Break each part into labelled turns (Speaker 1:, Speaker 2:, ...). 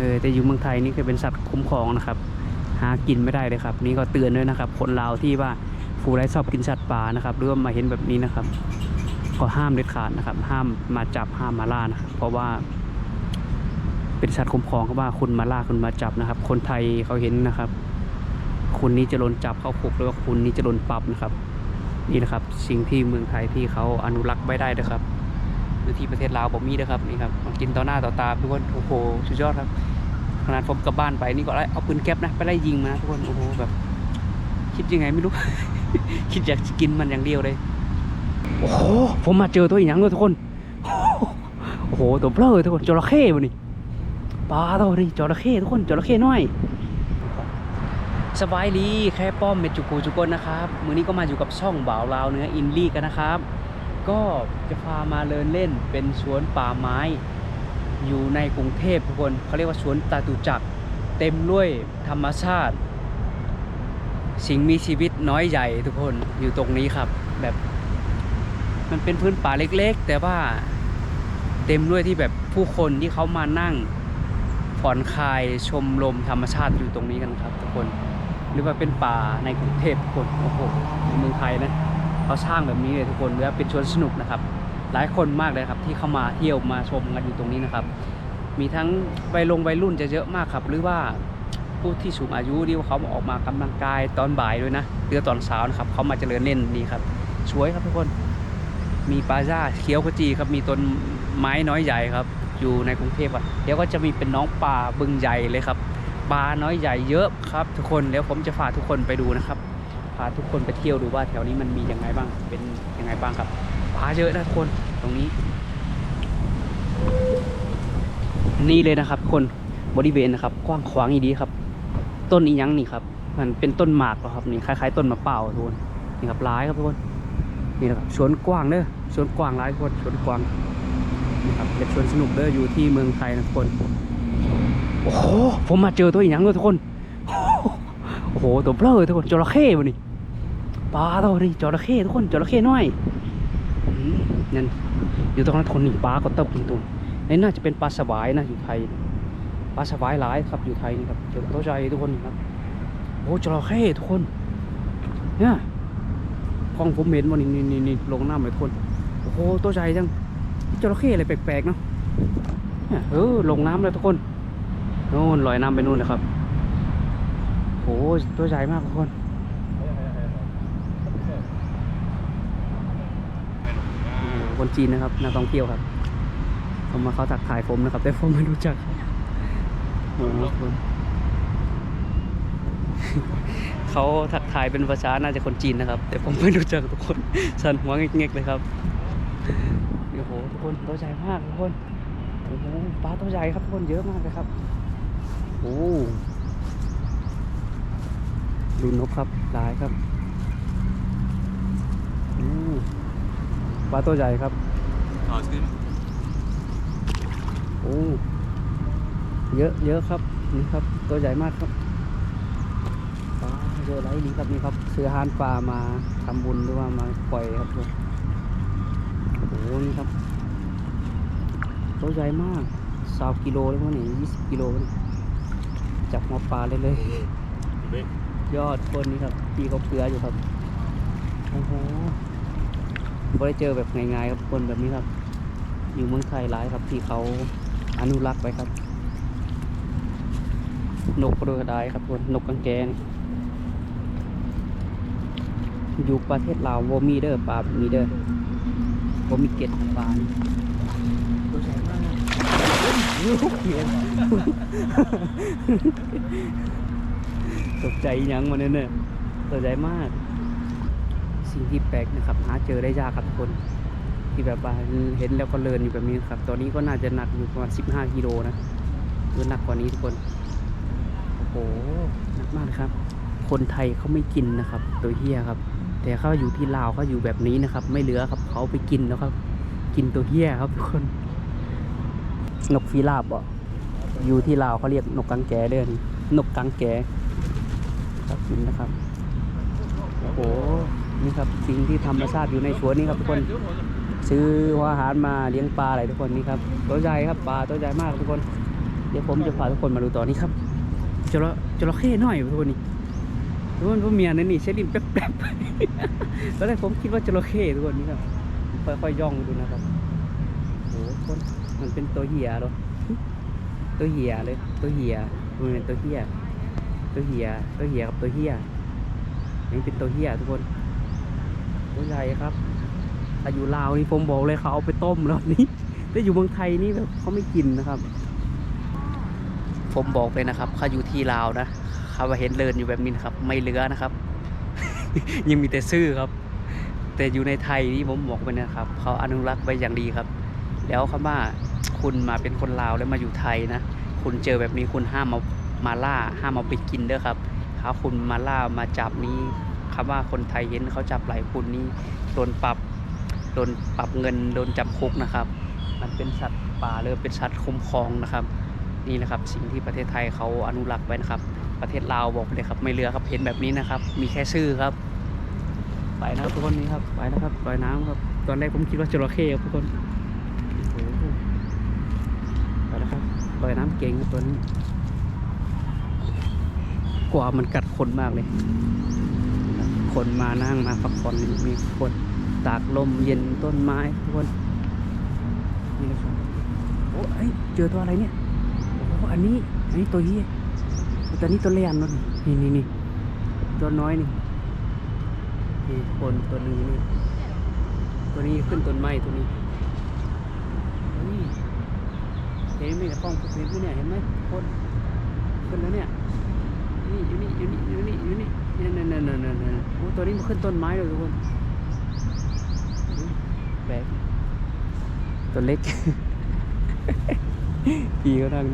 Speaker 1: ออแต่อยู่เมืองไทยนี่คือเป็นสัตว์คุ้มครองนะครับ หากินไม่ได้เลยครับ นี่ก็เตือนด้วยนะครับ คนลาวที่ว่าฟูไรชอบกินสัตว์ป่านะครับหรือว่ามาเห็นแบบนี้นะครับ ก็ห้ามเด็ดขาดนะครับ ห้ามมาจับห้ามมาล่านะครับเพราะว่า เป็นสัตว์คุ้มครองเขาว่าคุณมาล่าคุณมาจับนะครับ คนไทยเขาเห็นนะครับ คุณนี้จะโดนจับเข้าคุกหรือว่าคุณนี้จะโดนปรับนะครับ นี่นะครับ สิ่งที่เมืองไทยที่เขาอนุรักษ์ไว้ได้นะครับหรือที่ประเทศลาวผมมีนะครับนี่ครับกินต่อหน้าต่อตาทุกคนโอ้โหสุดยอดครับ นาดผมกลับบ้านไปนี่ก็ไล่เอาปืนแก๊ปนะไปไล่ยิงมาทุกคนโอ้โหแบบคิดยังไงไม่รู้ คิดอยากจะกินมันอย่างเดียวเลยโอ้โหผมมาเจอตัวอีกอย่างด้วยทุกคนโอ้โหตัวเบลอทุกคนจระเข้มันนี่ปลาตัวนี้จระเข้ทุกคนจระเข้น้อยสบายดีแค่ป้อมเมจุกูจุกนนะครับมือนี้ก็มาอยู่กับช่องบ่าวลาวเนื้ออินลี่กันนะครับ ก็จะพามาเลินเล่นเป็นสวนป่าไม้ อยู่ในกรุงเทพทุกคนเขาเรียกว่าสวนตาตุจักร เต็มด้วยธรรมชาติ สิ่งมีชีวิตน้อยใหญ่ทุกคนอยู่ตรงนี้ครับ แบบมันเป็นพื้นป่าเล็กๆ แต่ว่าเต็มด้วยที่แบบผู้คนที่เขามานั่งผ่อนคลายชมลมธรรมชาติอยู่ตรงนี้กันครับทุกคน หรือว่าเป็นป่าในกรุงเทพทุกคนโอ้โหในเมืองไทยนะเขาสร้างแบบนี้เลยทุกคนแล้วเป็นชวนสนุกนะครับ หลายคนมากเลยครับที่เข้ามาเที่ยวมาชมกันอยู่ตรงนี้นะครับ มีทั้งวัยลงวัยรุ่นจะเยอะมากครับ หรือว่าผู้ที่สูงอายุที่ว่าเขาออกมากำลังกายตอนบ่ายด้วยนะหรือตอนเช้านะครับเขามาเจริญเล่นนี่ครับสวยครับทุกคนมีปาซ่าเขียวขจีครับมีต้นไม้น้อยใหญ่ครับ อยู่ในกรุงเทพอะเดี๋ยวก็จะมีเป็นน้องป่าบึงใหญ่เลยครับปลาน้อยใหญ่เยอะครับ ทุกคนเดี๋ยวผมจะพาทุกคนไปดูนะครับพาทุกคนไปเที่ยวดูว่าแถวนี้มันมียังไงบ้างเป็นยังไงบ้างครับาเยอะนะทุกคนตรงนี้ นี่เลยนะครับทุกคนบริเวณนะครับ กว้างขวางอีดีครับ ต้นอียังนี่ครับ มันเป็นต้นหมากเหรอครับนี่คล้ายๆ ต้นมะเป่าทุกคนนี่ครับร้ายครับทุกคนนี่นะครับสวนกว้างเด้อสวนกว้างร้ายทุกคนสวนกว้างนี่ครับเป็นสวนสนุกเด้ออยู่ที่เมืองไทยนะทุกคนโอ้โหผมมาเจอตัวอียังด้วยทุกคนโอ้โหตัวเบลอทุกคนจระเข้มันนี่ปลาตัวนี้จระเข้ทุกคนจระเข้น้อย นั่นอยู่ตรงนั้นคนหนีปลาก็เติบตรงๆนี่น่าจะเป็นปลาสวายนะอยู่ไทยปลาสวายหลายครับอยู่ไทยนี่ครับเจอตัวใจทุกคนครับโอ้จระเข้ทุกคนเนี่ยกล้องผมเห็นวันนี้นี่นี่นี่ลงน้ำเลยทุกคนโอ้โหตัวใจจังจระเข้อะไรแปลกๆเนาะเนี่ยเออลงน้ำเลยทุกคนโน่นลอยน้ำไปนู่นเลยครับโอ้โหตัวใหญ่มากทุกคนโอ้โห คนจีนนะครับนักท่องเที่ยวครับเขามาเขาทักทายผมนะครับ แต่ผมไม่รู้จักครับโอ้โหทุกคนเขาทักทายเป็นภาษาน่าจะคนจีนนะครับ แต่ผมไม่รู้จักทุกคนสั่นหัวเงกๆเลยครับโอ้โหทุกคนตัวใหญ่มากทุกคนโอ้โหปลาตัวใหญ่ครับทุกคนเยอะมากเลยครับโอ้ดูนกครับหลายครับโอ้ ปลาตัวใหญ่ครับ
Speaker 2: Tarzan.
Speaker 1: โอ้เยอะเยอะครับนี่ครับตัวใหญ่มากครับปลาเยอะไรนี่ครับนี่ครับซื้ออาหารปลามาทำบุญหรือว่ามาปล่อยครับทุกคนโอ้โหนี่ครับตัวใหญ่มากสาวกิโลเลยมั้งนี่ยี่สิบกิโลนี่จับมาปลาเลยเลย ยอดคนนี้ครับพี่เขาเปลืออยู่ครับโอ้โห ไม่ได้เจอแบบง่ายๆครับคนแบบนี้ครับ อยู่เมืองไทยหลายครับที่เขาอนุรักษ์ไว้ครับ นกกระไดครับคนนกกังแกนอยู่ประเทศลาวโวมีเดอร์ปลาบมีเดอร์โวมีเกตปลานี่ตัวใหญ่มากลูกเขียนตกใจยังมาเนี่ยเนี่ยตัวใหญ่มาก สิ่งที่แปลกนะครับ หาเจอได้ยากครับทุกคน ที่แบบว่าเห็นแล้วก็เลินอยู่แบบนี้ครับ ตอนนี้ก็น่าจะหนักอยู่ประมาณ 15กิโลนะหรือหนักกว่านี้ทุกคน โอ้โหหนักมากเลยครับ คนไทยเขาไม่กินนะครับ ตัวเฮียครับ แต่เขาอยู่ที่ลาวเขาอยู่แบบนี้นะครับ ไม่เหลือครับเขาไปกินแล้วครับ กินตัวเฮียครับทุกคน นกฟีราบอะอยู่ที่ลาวเขาเรียกนกกังแกเด้อนนกกังแกครับกินนะครับ โอ้โห นี่ครับสิ่งที่ธรรมชาติอยู่ในสวนนี้ครับทุกคน ซื้อหัวอาหารมาเลี้ยงปลาอะไรทุกคนนี่ครับตัวใหญ่ครับปลาตัวใหญ่มากทุกคน เดี๋ยวผมจะพาทุกคนมาดูต่อนี้ครับจระจระเข้น้อยทุกคนนี่ทุกคนผมเมียนั่นนี่เชลินแป๊บๆตอนแรกผมคิดว่าจระเข้ทุกคนนี่ครับค่อยๆย่องดูนะครับโอ้โหทุกคนมันเป็นตัวเหียหรอตัวเหียเลยตัวเหียมันเป็นตัวเหียตัวเหียตัวเหียกับตัวเหียนี่เป็นตัวเหียทุกคน ตัวใหญ่ครับอายุลาวนี่ผมบอกเลยเขาเอาไปต้มแล้วนี่แต่อยู่เมืองไทยนี่แบบเขาไม่กินนะครับ ผมบอกเลยนะครับเขาอยู่ที่ลาวนะเขาเห็นเลินอยู่แบบนี้นะครับ ไม่เหลือนะครับ ยังมีแต่ซื่อครับ แต่อยู่ในไทยนี่ผมบอกไปนะครับเขาอนุรักษ์ไว้อย่างดีครับ แล้วคำว่าคุณมาเป็นคนลาวแล้วมาอยู่ไทยนะคุณเจอแบบนี้คุณห้ามเอามาล่าห้ามเอาไปกินเด้อครับถ้าคุณมาล่ามาจับนี้ คำว่าคนไทยเห็นเขาจับหลายคุณนี่โดนปรับโดนปรับเงินโดนจำคุกนะครับ มันเป็นสัตว์ป่าเลยเป็นสัตว์คุ้มครองนะครับ นี่นะครับ สิ่งที่ประเทศไทยเขาอนุรักษ์ไว้นะครับ ประเทศลาวบอกเลยครับไม่เหลือครับเห็นแบบนี้นะครับ มีแค่ชื่อครับ ไปนะครับทุกคนนี่ครับไปนะครับลอยน้ำครับตอนแรกผมคิดว่าจระเข้ครับทุกคนโอ้โหไปแล้วครับลอยน้ำเก่งครับตัวนี้กว่ามันกัดคนมากเลย คนมานั่งมาพักผ่อนมีคนตากลมเย็นต้นไม้ทุกคนนี่นะครับโอ้ยเจอตัวอะไรเนี่ยโอ้อันนี้อันนี้ตัวเฮียตัวนี้ตัวเลี้ยนนนี่นี่นี่ตัวน้อยนี่นี่คนตัวนึงนี่ตัวนี้ขึ้นต้นไม้ตัวนี้นี่เห็นไหมแต่ป้องเห็นไหมเนี่ยเห็นไหมคนขึ้นแล้วเนี่ยนี่อยู่นี่อยู่นี่อยู่นี่อยู่นี่ เนี่ยเนี่ยเนี่ยเนี่ยโอ้ตัวนี้มันขึ้นต้นไม้เลยทุกคนแปลกตัวเล็กพี่ก็นั่ง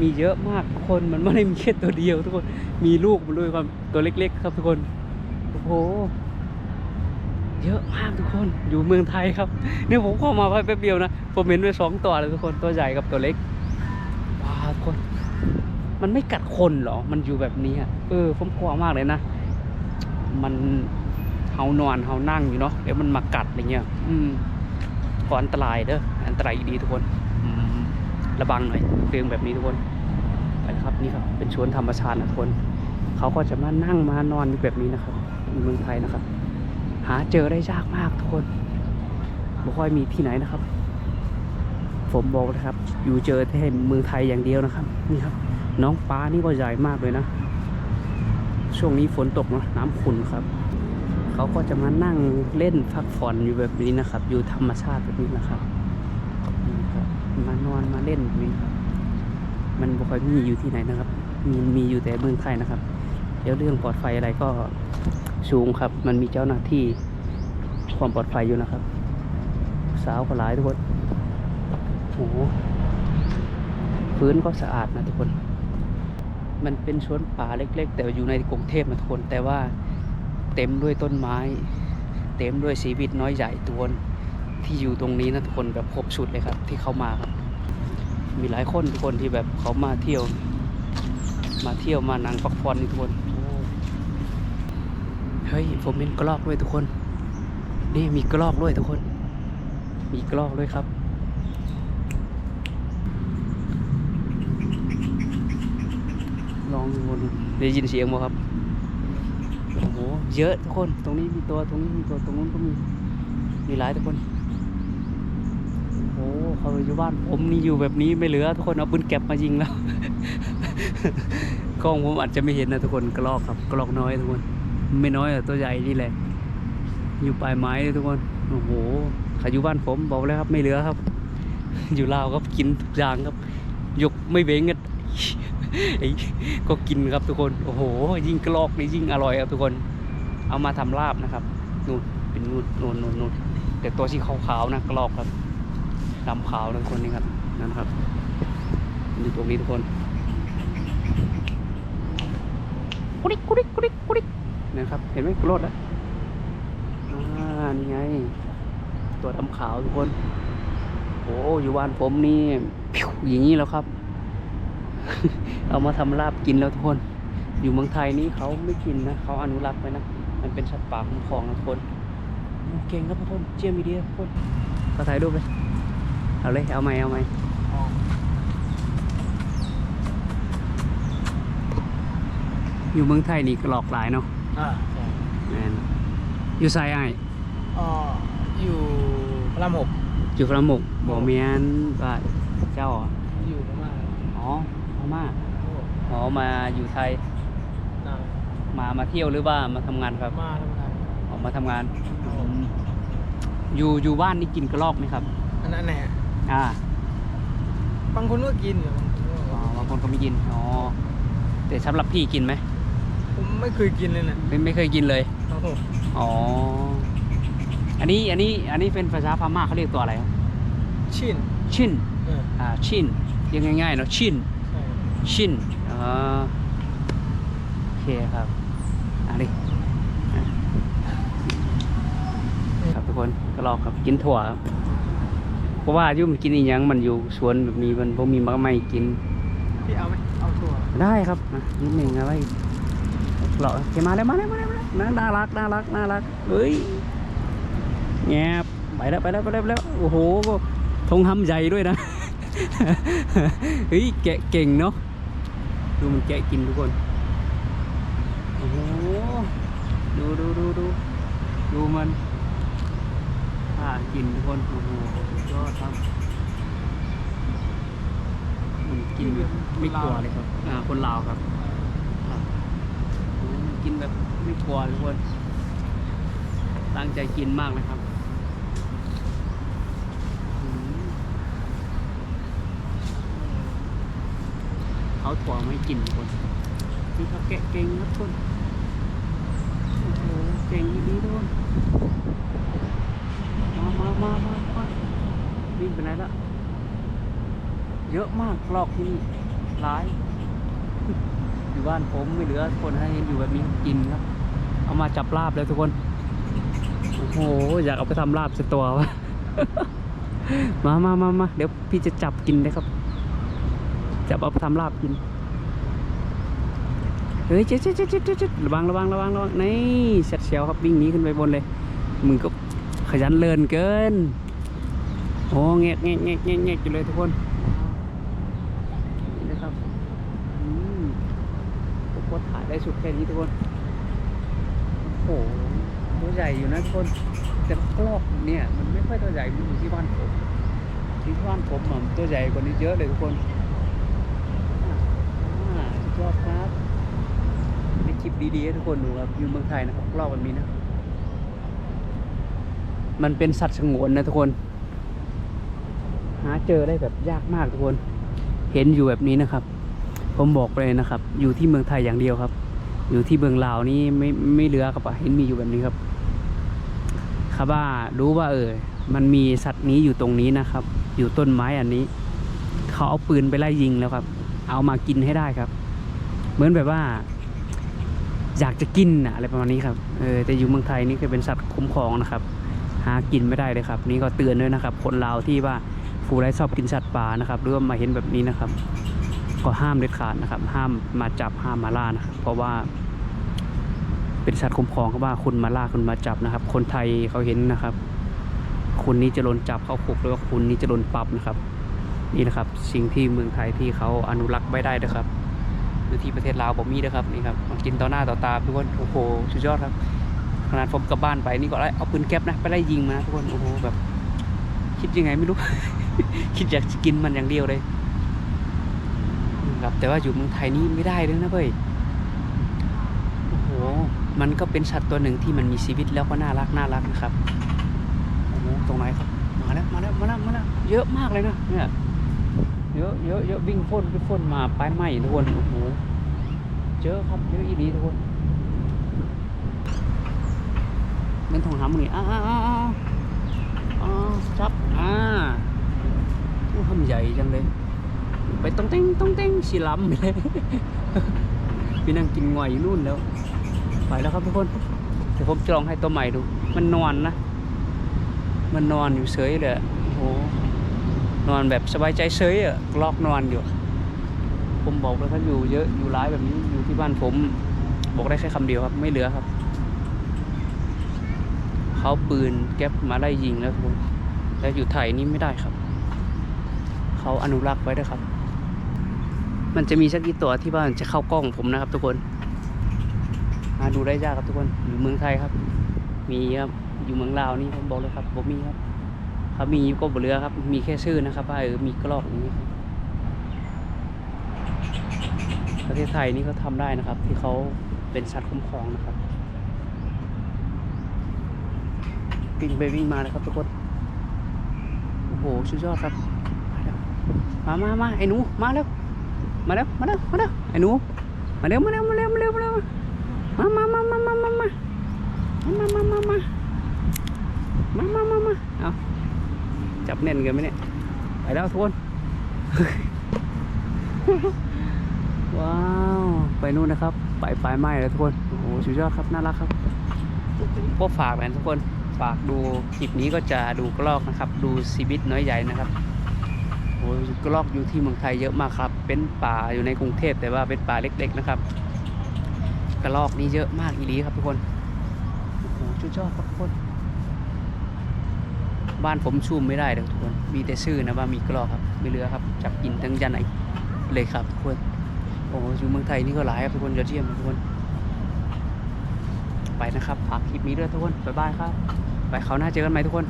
Speaker 1: มีเยอะมากทุกคนมันไม่ได้มีแค่ตัวเดียวทุกคนมีลูกมันด้วยครับตัวเล็ก ๆ ครับทุกคนโอ้โหเยอะมากทุกคนอยู่เมืองไทยครับเนี่ยผมเข้ามาแป๊บเดียวนะผมเห็นไปสองตัวเลยทุกคนตัวใหญ่กับตัวเล็ก มันไม่กัดคนหรอ มันอยู่แบบนี้อะเออ ผมกลัวมากเลยนะ มันเฮานอนเฮานั่งอยู่เนาะ เดี๋ยวมันมากัดอะไรเงี้ย อืมก็อันตรายเด้อ อันตรายดีทุกคนระวังหน่อยเรื่องแบบนี้ทุกคน ไปครับนี่ครับ เป็นชวนธรรมชาตินะทุกคน เขาก็จะมานั่งมานอนอยู่แบบนี้นะครับในเมืองไทยนะครับ หาเจอได้ยากมากทุกคนไม่ค่อยมีที่ไหนนะครับ ผมบอกเลยครับ อยู่เจอแค่เมืองไทยอย่างเดียวนะครับ นี่ครับ น้องปลานี่ก็ใหญ่มากเลยนะ ช่วงนี้ฝนตกเนาะน้ำขุ่นครับ เขาก็จะมานั่งเล่นพักผ่อนอยู่แบบนี้นะครับ อยู่ธรรมชาติแบบนี้นะครับนี่ครับ มานอนมาเล่นแบบนี้ครับ มันบ่ค่อยมีอยู่ที่ไหนนะครับ มีมีอยู่แต่เมืองไทยนะครับเดี๋ยวเรื่องปลอดภัยอะไรก็สูงครับ มันมีเจ้าหน้าที่ความปลอดภัยอยู่นะครับ สาวก็หลายทุกคนโอ้โหพื้นก็สะอาดนะทุกคน มันเป็นสวนป่าเล็ก ๆ แต่อยู่ในกรุงเทพนะทุกคนแต่ว่าเต็มด้วยต้นไม้ เต็มด้วยชีวิตน้อยใหญ่ตัวที่อยู่ตรงนี้นะทุกคนแบบครบชุดเลยครับ ที่เขามาครับ มีหลายคนทุกคนที่แบบเขามาเที่ยว มาเที่ยวมานั่งพักผ่อนนี่ทุกคนเฮ้ยผมเห็นกรอกด้วยทุกคน นี่มีกรอกด้วยทุกคน มีกระรอกด้วยครับ ลองดูดูได้ยินเสียงบ่ครับโอ้โหเยอะทุกคนตรงนี้มีตัวตรงนี้มีตัวตรงนู้นก็มีมีหลายทุกคนโอ้โหเขาอยู่บ้านผมนี่อยู่แบบนี้ไม่เหลือ ทุกคนเอาปืนแก็บมายิงแล้วกล้องผมอาจจะไม่เห็นนะทุกคนกระลอกครับกระลอกน้อยทุกคน ไม่น้อยอะตัวใหญ่นี่แหละ อยู่ปลายไม้เลยทุกคนโอ้โหใครอยู่บ้านผมบอกแล้วครับ ไม่เหลือครับ อยู่ลาวครับกินทุกอย่างครับ ยกไม่เว้งกันไอ้ ก็กินครับทุกคน โอ้โห ยิ่งกรอกนี่ยิ่งอร่อยครับทุกคน เอามาทำลาบนะครับ นู่นเป็นนู่นนู่นนู่นนู่นแต่ตัวที่ขาวๆนะกรอกครับดำขาวทุกคนนี่ครับ นั่นครับอยู่ตรงนี้ทุกคนกุริกกุริกกุริกกุริกนะครับ เห็นไหมกรดอะอ่านี่ไง ตัวดำขาวทุกคน โอ้อยู่บ้านผมนี่อย่างนี้แล้วครับ เอามาทำลาบกินแล้วทุกคน อยู่เมืองไทยนี้เขาไม่กินนะเขาอนุรักษ์ไว้นะ มันเป็นสัตว์ป่าคุ้มครองนะทุกคนเก่งครับทุกคนเจียมอีเดียทุกคนก็ถ่ายรูปเลยเอาเลยเอาไหมเอาไหมอยู่เมืองไทยนี่หลอกหลายเนาะ
Speaker 2: อ่าใช่
Speaker 1: แมนอยู่ไซไอ
Speaker 2: อ๋ออยู่พระรามหก
Speaker 1: อยู่พระรามหกบ่เมียนว่าเจ้าอ๋อ
Speaker 2: อยู่พม่า
Speaker 1: อ๋อ ม่า
Speaker 2: โอ้
Speaker 1: อ๋อมาอยู่ไทย
Speaker 2: นาน
Speaker 1: มามาเที่ยวหรือว่ามาทำงานครับ
Speaker 2: มาทำงาน
Speaker 1: ออกมาทำงานอืมอยู่อยู่บ้านนี่กินกระรอกไหมครับ
Speaker 2: อันนั้นไหนอะ
Speaker 1: อ่า
Speaker 2: บางคนก็กินอยู่บางคนก็
Speaker 1: อ๋อบางคนก็ไม่กินอ๋อแต่สำหรับพี่กินไหม
Speaker 2: ผมไม่เคยกินเลยนะ
Speaker 1: ไม่ไม่เคยกินเลย
Speaker 2: โอ้โห
Speaker 1: อ๋ออันนี้อันนี้อันนี้เป็นภาษาพม่าเขาเรียกตัวอะไรครับ
Speaker 2: ชิน
Speaker 1: ชิน
Speaker 2: เออ
Speaker 1: อ่าชินเรียกง่ายๆเนาะชิน
Speaker 2: ใช่
Speaker 1: ชินอ่าโอเคครับอันนี้อะครับทุกคนก็ลองครับกินถั่วครับเพราะว่าอยุ่มนกินอีหยังมันอยู่สวนแบบนี้มันผมมีมะไม่กิน
Speaker 2: พี่เอาไหมเอาตัว
Speaker 1: ได้ครับอะนิดหนึ่งเอาไว้หล่อโอเคมาแล้วมาแล้วมาแล้วมาแล้วน่ารักน่ารักน่ารักเฮ้ยแงบไปแล้วไปแล้วไปแล้วไปแล้วโอ้โหทงทำใหญ่ด้วยนะเฮ้ยแกะเก่งเนาะ ดูมันแกะกินทุกคน โอ้โห ดูดูดูดูดูมันอ่ากินทุกคน โอ้โหสุดยอดครับมันกินแบบไม่กลัวเลยครับ อ่า คนลาวครับครับโอ้มันกินแบบไม่กลัวเลยทุกคน ตั้งใจกินมากเลยครับอืม เขาถั่วไม่กินทุกคนนี่เขาแกะเก่งครับทุกคนโอ้โหเก่งดีๆทุกคนมามามามามาวิ่งไปไหนละเยอะมากลอกที่นี่ร้ายอยู่บ้านผมไม่เหลือคนให้เห็นอยู่แบบนี้กินครับ เอามาจับลาบเลยทุกคน โอ้โห อยากเอาไปทำลาบสักตัววะมามามามาเดี๋ยวพี่จะจับกินเลยครับ จับเอาไปทำลาบกิน เฮ้ยเจ๊เจ๊เจ๊เจ๊เจ๊เจ๊ระวังระวังระวังระวังนี่เสียดเชียวครับวิ่งหนีขึ้นไปบนเลย มึงก็ขยันเลินเกิน โอ้เงกเงกเงกเงกเงกอยู่เลยทุกคนนะครับอืมผมก็ถ่ายได้สุดแค่นี้ทุกคน โอ้โหตัวใหญ่อยู่นะทุกคนแต่กลอกเนี่ยมันไม่ค่อยตัวใหญ่เหมันอยู่ที่บ้านผมที่บ้านผมอะมันตัวใหญ่กว่านี้เยอะเลยทุกคนอ่าสุดยอดครับใน คลิปดีๆให้ทุกคนดูครับอยู่เมืองไทยนะครับกลอกแบบนี้นะ มันเป็นสัตว์สงวนนะทุกคน หาเจอได้แบบยากมากทุกคน เห็นอยู่แบบนี้นะครับ ผมบอกไปเลยนะครับ อยู่ที่เมืองไทยอย่างเดียวครับ อยู่ที่เมืองลาวนี่ไม่ไม่เหลือครับเห็นมีอยู่แบบนี้ครับครับว่ารู้ว่าเออมันมีสัตว์นี้อยู่ตรงนี้นะครับ อยู่ต้นไม้อันนี้ เขาเอาปืนไปไล่ยิงแล้วครับ เอามากินให้ได้ครับ เหมือนแบบว่า อยากจะกินอะไรประมาณนี้ครับเออแต่อยู่เมืองไทยนี่คือเป็นสัตว์คุ้มครองนะครับ หากินไม่ได้เลยครับ นี่ก็เตือนด้วยนะครับ คนลาวที่ว่าผู้ไรชอบกินสัตว์ป่านะครับหรือว่ามาเห็นแบบนี้นะครับ ก็ห้ามเด็ดขาดนะครับ ห้ามมาจับห้ามมาล่านะครับ เพราะว่า เป็นสัตว์คุ้มครองเขาว่าคุณมาล่าคุณมาจับนะครับ คนไทยเขาเห็นนะครับคุณนี้จะโดนจับเข้าคุกหรือว่าคุณนี้จะโดนปรับนะครับ นี่นะครับ สิ่งที่เมืองไทยที่เขาอนุรักษ์ไว้ได้นะครับ หรือที่ประเทศลาวบอมีนะครับนี่ครับมากินต่อหน้าต่อตาทุกคนโอ้โหสุดยอดครับขนาดผมกลับบ้านไปนี่ก็ไล่เอาปืนแก๊ปนะไปไล่ยิงมาทุกคนโอ้โหแบบ คิดยังไงไม่รู้ คิดอยากจะกินมันอย่างเดียวเลยครับแต่ว่าอยู่เมืองไทยนี่ไม่ได้เลยนะเว้ยโอ้โหมันก็เป็นสัตว์ตัวหนึ่งที่มันมีชีวิตแล้วก็น่ารักน่ารักนะครับโอ้โหตรงไหนครับมาแล้วมาแล้วมาแล้วมาแล้วเยอะมากเลยนะเนี่ย เยอะเยอะเยอะวิ่งพ่นวิ่งพ่นมาไปไหมทุกคนโอ้โหเยอะครับเยอะอีดีทุกคนเป็นทองหำนี่อ้าอ้าอ้าอ้าวอ๋อครับอ่าผู้ทำใหญ่จังเลย ไปต้องเต้งต้องเต้งสีล้ำเลยพี่นั่งกินงอยอยนู่นแล้ว ไปแล้วครับทุกคนเดี๋ยวผมจะลองให้ตัวใหม่ดู มันนอนนะ มันนอนอยู่เฉยเลยโอ้โห นอนแบบสบายใจเฉยอะลอกนอนอยู่ ผมบอกเลยครับอยู่เยอะอยู่ร้ายแบบนี้อยู่ที่บ้านผม บอกได้แค่คำเดียวครับ ไม่เหลือครับเขาปืนแก๊ปมาไล่ยิงแล้วทุกคนแต่อยู่ไทยนี่ไม่ได้ครับ เขาอนุรักษ์ไว้ด้วยครับ มันจะมีสักกี่ตัวที่ว่านจะเข้ากล้องผมนะครับ ทุกคนหาดูได้ยากครับทุกคนอยู่เมืองไทยครับ มีครับอยู่เมืองลาวนี่ผมบอกเลยครับบ่มีครับ เขามีก็บเหลือครับ มีแค่ชื่อนะครับว่าเออมีกรอกอย่างนี้ประเทศไทยนี่ก็ทำได้นะครับ ที่เขาเป็นสัตว์คุ้มครองนะครับวิ่งไปวิ่งมาเลยครับทุกคนโอ้โหสุดยอดครับ มามามาไอ้หนูมาเร็วมาเร็วมาเร็วมาเร็วไอ้หนูมาเร็วมาเร็วมาเร็วมาเร็วมาเร็วมามามามามามามามามามามามามามามาเอา จับแน่นกันไหมเนี่ย ไปแล้วทุกคน ว้าว ไปนู่นนะครับ ไปปลายไม้แล้วทุกคน โอ้โห สุดยอดครับ น่ารักครับ ก็ฝากแหวนทุกคน ฝากดูคลิปนี้ก็จะดูกลอกนะครับ ดูชีวิตน้อยใหญ่นะครับโอ้ยกลอกอยู่ที่เมืองไทยเยอะมากครับ เป็นป่าอยู่ในกรุงเทพแต่ว่าเป็นป่าเล็ก ๆ นะครับ กระลอกนี้เยอะมากอีลีครับทุกคน โอ้โหชุดยอดครับทุกคน บ้านผมชูมไม่ได้ทุกคน มีแต่ชื่อนะว่ามีกรอกครับไม่เหลือครับจับกินทั้งยันไหนเลยครับทุกคน โอ้อยู่เมืองไทยนี่ก็หลายครับทุกคนยอดเยี่ยมครับทุกคน ไปนะครับ ฝากคลิปนี้ด้วยทุกคน บ๊ายบายครับ ไปเขาวหน้าเจอกันใหมทุกคน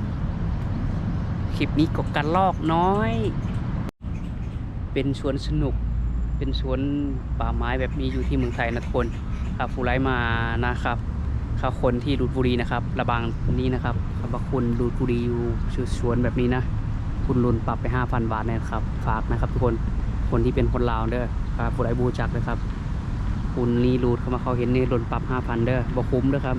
Speaker 1: คลิปนี้ก็กันลอกน้อย เป็นสวนสนุก เป็นสวนป่าไม้แบบนี้อยู่ที่เมืองไทยนะทุกคนครับฟูไลมานะครับ ครับคนที่ดูดบุรีนะครับ ระบางนี้นะครับขอบคุณดูดบุรีอยู่ชวนแบบนี้นะ คุณลุนปรับไป 5,000 บาทนะครับ ฝากนะครับ ทุกคน คนที่เป็นคนลาวเด้อครับฟูไลท์บูจักเลยครับ คุณนี่รูดเข้ามาเขาเห็นนี่ลุนปรับ 5,000 เด้อบ่คุ้มเด้อครับ